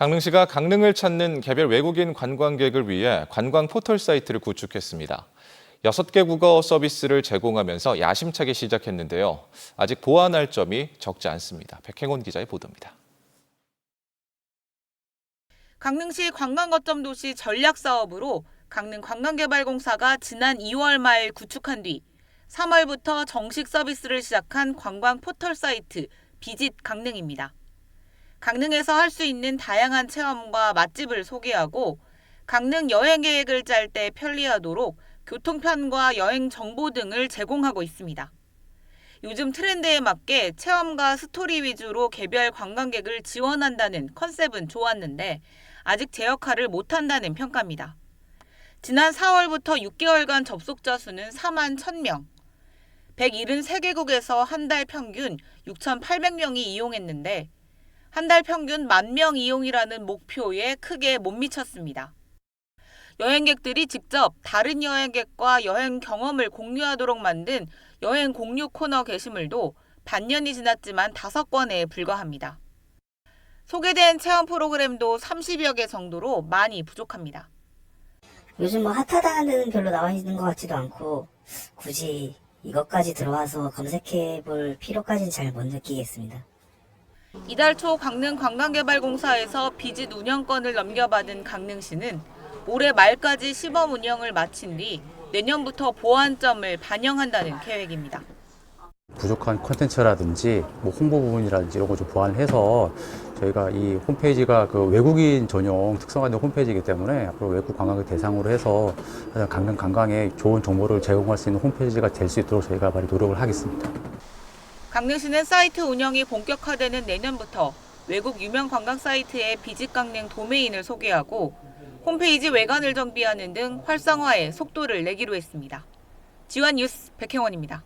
강릉시가 강릉을 찾는 개별 외국인 관광객을 위해 관광 포털 사이트를 구축했습니다. 6개 국어 서비스를 제공하면서 야심차게 시작했는데요. 아직 보완할 점이 적지 않습니다. 백행원 기자의 보도입니다. 강릉시 관광거점 도시 전략 사업으로 강릉 관광개발공사가 지난 2월 말 구축한 뒤 3월부터 정식 서비스를 시작한 관광 포털 사이트 비짓 강릉입니다. 강릉에서 할 수 있는 다양한 체험과 맛집을 소개하고 강릉 여행 계획을 짤 때 편리하도록 교통편과 여행 정보 등을 제공하고 있습니다. 요즘 트렌드에 맞게 체험과 스토리 위주로 개별 관광객을 지원한다는 컨셉은 좋았는데 아직 제 역할을 못한다는 평가입니다. 지난 4월부터 6개월간 접속자 수는 4만 1000명. 173개국에서 한 달 평균 6,800명이 이용했는데 한 달 평균 만 명 이용이라는 목표에 크게 못 미쳤습니다. 여행객들이 직접 다른 여행객과 여행 경험을 공유하도록 만든 여행 공유 코너 게시물도 반년이 지났지만 다섯 건에 불과합니다. 소개된 체험 프로그램도 30여 개 정도로 많이 부족합니다. 요즘 뭐 핫하다는 별로 나와 있는 것 같지도 않고 굳이 이것까지 들어와서 검색해 볼 필요까지는 잘 못 느끼겠습니다. 이달 초 강릉 관광개발공사에서 비짓 운영권을 넘겨받은 강릉시는 올해 말까지 시범 운영을 마친 뒤 내년부터 보완점을 반영한다는 계획입니다. 부족한 콘텐츠라든지 뭐 홍보 부분이라든지 이런 거 좀 보완을 해서 저희가 이 홈페이지가 그 외국인 전용 특성화된 홈페이지이기 때문에 앞으로 외국 관광객 대상으로 해서 강릉 관광에 좋은 정보를 제공할 수 있는 홈페이지가 될 수 있도록 저희가 많이 노력을 하겠습니다. 강릉시는 사이트 운영이 본격화되는 내년부터 외국 유명 관광 사이트의 비짓 강릉 도메인을 소개하고 홈페이지 외관을 정비하는 등 활성화에 속도를 내기로 했습니다. 지원 뉴스 백혜원입니다.